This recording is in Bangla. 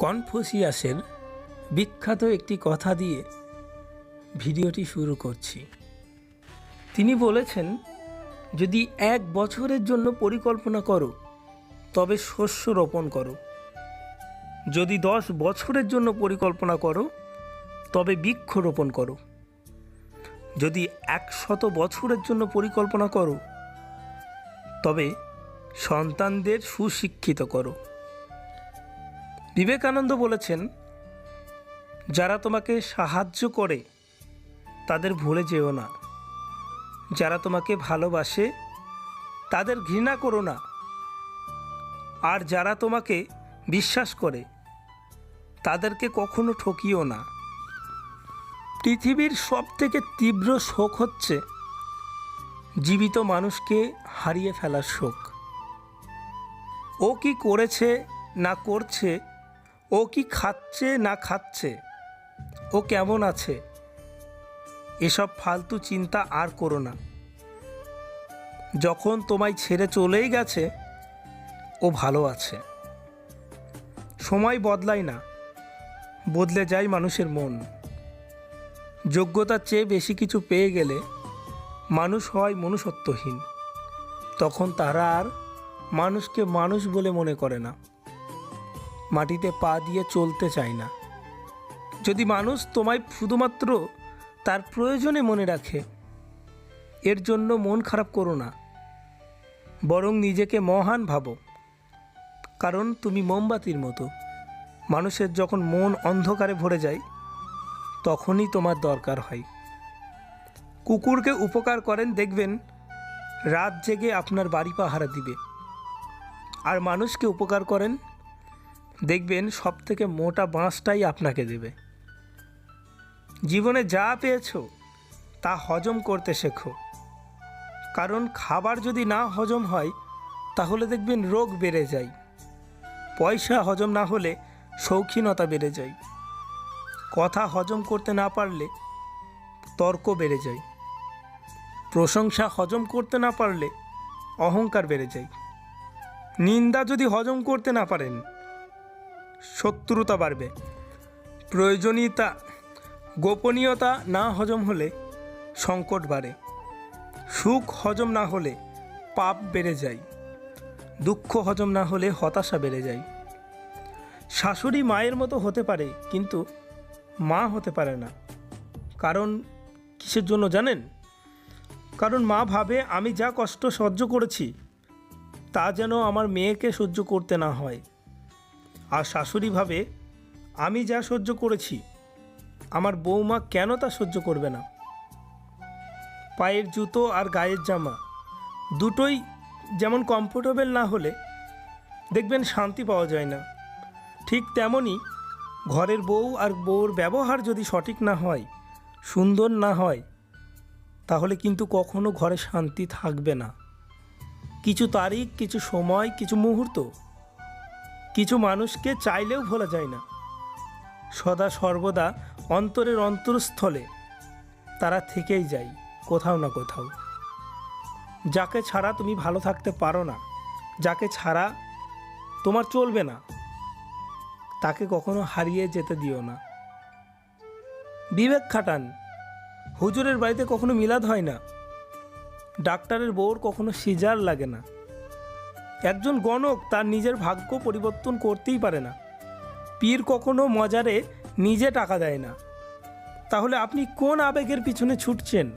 কনফুসিয়াসের বিখ্যাত একটি কথা দিয়ে ভিডিওটি শুরু করছি। তিনি বলেছেন, যদি এক বছরের জন্য পরিকল্পনা করো, তবে শস্য রোপণ করো। যদি দশ বছরের জন্য পরিকল্পনা করো, তবে বৃক্ষ রোপণ করো। যদি একশত বছরের জন্য পরিকল্পনা করো, তবে সন্তানদের সুশিক্ষিত করো। বিবেকানন্দ বলেছেন, যারা তোমাকে সাহায্য করে, তাদের ভুলে যেও না। যারা তোমাকে ভালোবাসে, তাদের ঘৃণা করো না। আর যারা তোমাকে বিশ্বাস করে, তাদেরকে কখনো ঠকিও না। পৃথিবীর সব থেকে তীব্র শোক হচ্ছে, জীবিত মানুষকে হারিয়ে ফেলার শোক। ও কি করেছে, না করছে ও কি খাচ্ছে না খাচ্ছে? ও কেমন আছে? এসব ফালতু চিন্তা আর করো না। যখন তোমায় ছেড়ে চলেই গেছে, ও ভালো আছে। সময় বদলায় না, বদলে যায় মানুষের মন। যোগ্যতার চেয়ে বেশি কিছু পেয়ে গেলে মানুষ হয় মনুষ্যত্বহীন। তখন তারা আর মানুষকে মানুষ বলে মনে করে না। মাটিতে পা দিয়ে চলতে চায় না। যদি মানুষ তোমায় শুধুমাত্র তার প্রয়োজনে মনে রাখে, এর জন্য মন খারাপ করো না। বরং নিজেকে মহান ভাবো। কারণ তুমি মোমবাতির মতো। মানুষের যখন মন অন্ধকারে ভরে যায়, তখনই তোমার দরকার হয়। কুকুরকে উপকার করেন দেখবেন, রাত জেগে আপনার বাড়ি পাহারা দিবে। আর মানুষকে উপকার করেন দেখবেন সব থেকে মোটা বাঁশটাই আপনাকে দেবে। জীবনে যা পেয়েছ, তা হজম করতে শেখো। কারণ খাবার যদি না হজম হয়, তাহলে দেখবেন রোগ বেড়ে যায়। পয়সা হজম না হলে শৌখিনতা বেড়ে যায়। কথা হজম করতে না পারলে তর্ক বেড়ে যায়। প্রশংসা হজম করতে না পারলে অহংকার বেড়ে যায়। নিন্দা যদি হজম করতে না পারেন শত্রুতা বাড়বে। প্রয়োজনীয়তা, গোপনীয়তা না হজম হলে সংকট বাড়ে। সুখ হজম না হলে পাপ বেড়ে যায়। দুঃখ হজম না হলে হতাশা বেড়ে যায়। শাশুড়ি মায়ের মতো হতে পারে, কিন্তু মা হতে পারে না। কারণ কিসের জন্য জানেন? কারণ মা ভাবে, আমি যা কষ্ট সহ্য করেছি, তা যেন আমার মেয়েকে সহ্য করতে না হয়। আর শাশুড়ি ভাবে, আমি যা সহ্য করেছি, আমার বৌমা কেন তা সহ্য করবে না? পায়ের জুতো আর গায়ের জামা, দুটোই যেমন কমফোর্টেবল না হলে, দেখবেন শান্তি পাওয়া যায় না। ঠিক তেমনই ঘরের বউ আর বউর ব্যবহার যদি সঠিক না হয়, সুন্দর না হয়, তাহলে কিন্তু কখনো ঘরে শান্তি থাকবে না। কিছু তারিখ, কিছু সময়, কিছু মুহূর্ত কিছু মানুষকে চাইলেও ভোলা যায় না। সদা সর্বদা অন্তরের অন্তরস্থলে তারা থেকেই যায়, কোথাও না কোথাও। যাকে ছাড়া তুমি ভালো থাকতে পারো না, যাকে ছাড়া তোমার চলবে না, তাকে কখনো হারিয়ে যেতে দিও না। বিবেক খাটান, হুজুরের বাড়িতে কখনো মিলাদ হয় না, ডাক্তারের বউর কখনো সিজার লাগে না। একজন গণক তার নিজের ভাগ্য পরিবর্তন করতেই পারে না। পীর কখনো মজারে নিজে টাকা দেয় না। তাহলে আপনি কোন আবেগের পিছনে ছুটছেন?